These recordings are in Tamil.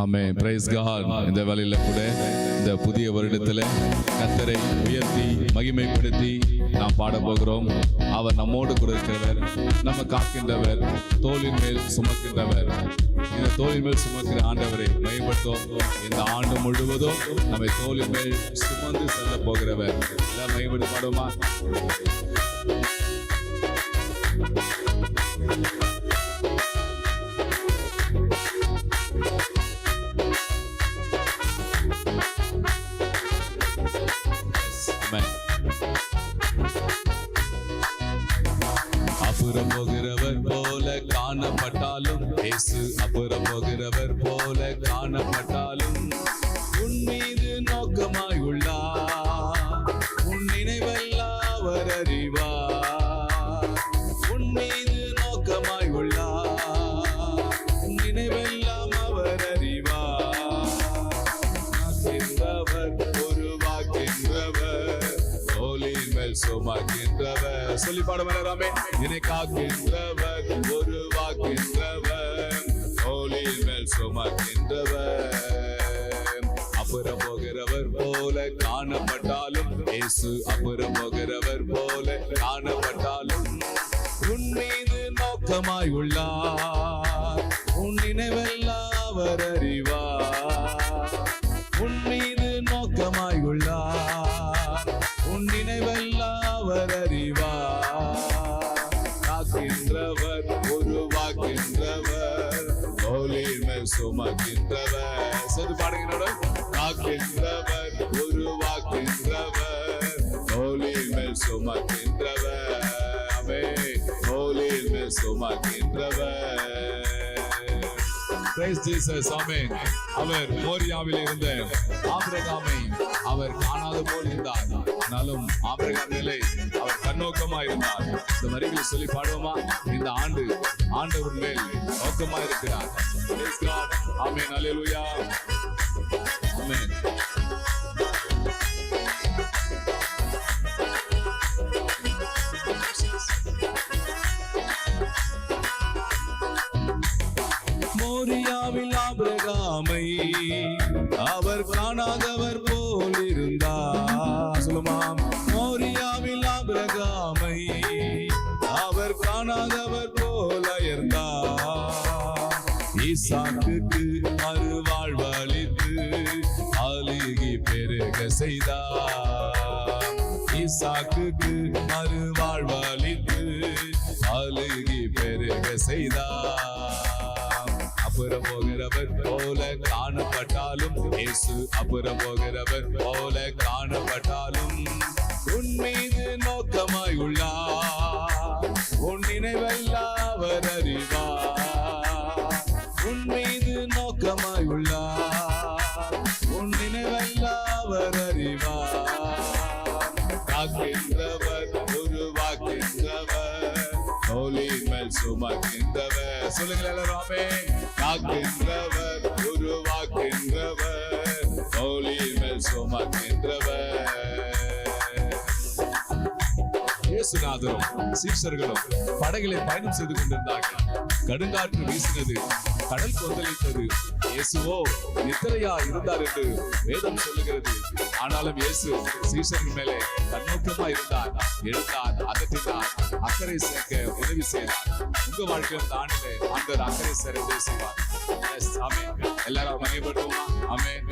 ஆமே பிரைஸ் காட் இந்த வேலையில கூட இந்த புதிய வருடத்துல கத்தரை உயர்த்தி மகிமைப்படுத்தி நாம் பாட போகிறோம். அவர் நம்மோடு கூட இருக்கிறவர் நம்ம காக்கின்றவர் தோளின் மேல் சுமக்கின்றவர். இந்த தோளின் மேல் சுமக்கிற ஆண்டவரை மகிமைப்படுத்தும் இந்த ஆண்டு முழுவதும் நம்மை தோளின் மேல் சுமந்து செல்ல போகிறவர். எல்லாம் மகிமைப்பட்டு பாடுமா Amen. அப்புறம் போகிறவர் போல காணப்பட்டாலும் இயேசு அப்புறம் போகிறவர் போல காணப்பட்டாலும் சொல்லி பாட மலராமே என்னை காக்கின்றவர் உருவாக்கின்றவர் தோளின் மேல் சுமக்கின்றவர். அப்புறம் போகிறவர் போல காணப்பட்டாலும் இயேசு அப்புறம் போகிறவர் போல காணப்பட்டாலும் உன் மீது நோக்கமாய் உள்ளார். உன் நினைவெல்லாம் அவர் அறிவார். உன் மீது சுமக்கின்றவர் சரி பாடுகிறோட காக்கின்றவர் உருவாக்கின்றவர் தோளின் மேல் சுமக்கின்றவர் அவே தோளின் மேல் சுமக்கின்றவர் Praise Jesus, amen. அவர் மோரியாவில் இருந்த ஆபிரகாமை அவர் காணாத போல் இருந்தார் ஆனாலும் ஆபிரகாம் நிலை அவர் நோக்கமா இருந்தார் இந்த வரிகளை சொல்லி பாடுவோமா? இந்த ஆண்டு ஆண்டவர் மேல் நோக்கமா இருக்கிறார் Praise God. Amen. மோரியாவில் ஆபிரகாமை அவர் காணாதவர் போல் இருந்தார் சொல்லுமாம் மோரியாவில் அவர் காணாதவர் போல இருந்தார் ஈசாக்குக்கு மறுவாழ்வளித்து அழுகி பெருக செய்தார் ஈசாக்குக்கு மறுவாழ்வளித்து அழுகி பெருக செய்தார் அப்புறம் போகிறவர் போல காணப்பட்டாலும் இயேசு அப்புறம் போகிறவர் போல காணப்பட்டாலும் நினைவெல்லாம் அவர் அறிவார் காக்கின்றவர் உருவாக்கின்றவர் தோளின் மேல் சுமக்கின்றவர் சொல்லுங்கள் எல்லாரும் ஆமென். காக்கின்றவர் உருவாக்கின்றவர் தோளின் மேல் சுமக்கின்றவர் இயேசுநாதரும் சீஷர்களும் படகிலே பயணம் செய்து கொண்டிருந்தார்கள் கடுங்காற்று வீசினது கடல் கொந்தளித்தது இயேசுவோ நித்திரையா இருந்தார் என்று வேதம் சொல்லுகிறது. ஆனாலும் இயேசு சீசனின் மேலே கண்ணோக்கமா இருந்தார் எழுந்தார் அகற்றினார் அக்கறை சேர்க்க உதவி செய்தார். உங்க வாழ்க்கையில் இந்த ஆண்டிலே ஆண்டவர் அக்கறை சேர உதவி செய்வார். எல்லாரும் மகிழ்ப்படுவோமா அமேன்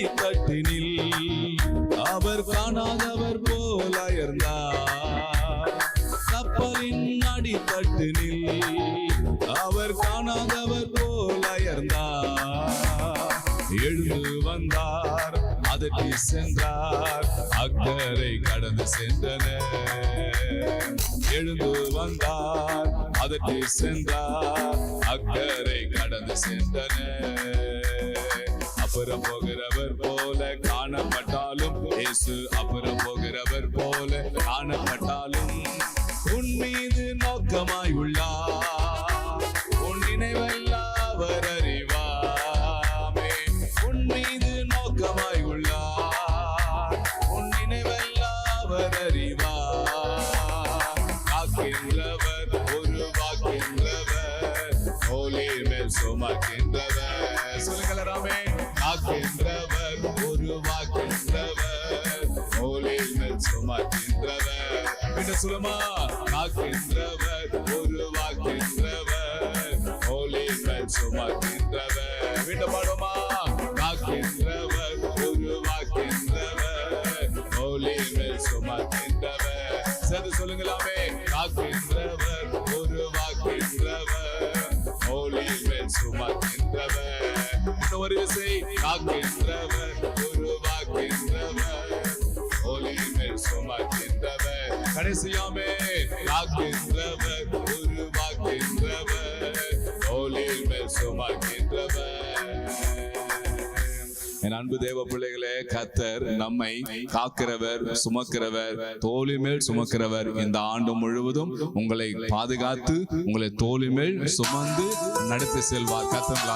அடித்தட்டினில் அவர் காணாதவர் போல இருந்தார் கப்பலின் அடித்தட்டினில் அவர் காணாதவர் போல இருந்தார் எழுந்து வந்தார் அதற்கு சென்றார் அக்கரை கடந்து சென்றனர். எழுந்து வந்தார் அதற்கு சென்றார் அக்கரை கடந்து சென்றனர். அப்புறம் போகிறவர் போல காணப்பட்டாலும் இயேசு அப்புறம் போகிறவர் போல காணப்பட்டாலும் உன் மீது நோக்கமாய் உள்ளார். உன் நினைவெல்லாம் அவர் அறிவாமே. உன் மீது நோக்கமாய் உள்ளார். உன் நினைவெல்லாம் அவர் அறிவார். காக்கின்றவர் உருவாக்கின்றவர் கோலில் மேல் சுமக்கின்றவர். சொல்லுங்கள் ராமே. காக்கின்றவர் உருவாக்கின்றவர் என்ன சொல்லுமா? காக்கின்றவர் உருவாக்கின்றவர் தோளில் சுமக்கின்றவர் மீண்டும் பாடுமா? காக்கின்றவர் உருவாக்கின்றவர் தோளில் சுமக்கின்றவர் சேர்ந்து சொல்லுங்களாமே. காக்கின்றவர் ஒரு விசை காக்கின்றவர் உருவாக்கின்றவர். தோளில் மேல் சுமக்கின்றவர். கடைசியாமே காக்கின்றவர் உருவாக்கின்றவர். தோளில் மேல் சுமக்கின்றவர். என் அன்பு தேவ பிள்ளைகளே கத்தர் நம்மை காக்கிறவர் சுமக்கிறவர் தோழி மேல் சுமக்கிறவர். இந்த ஆண்டு முழுவதும் உங்களை பாதுகாத்து உங்களை தோழி மேல் சுமந்து நடத்தி செல்வார். கத்தர்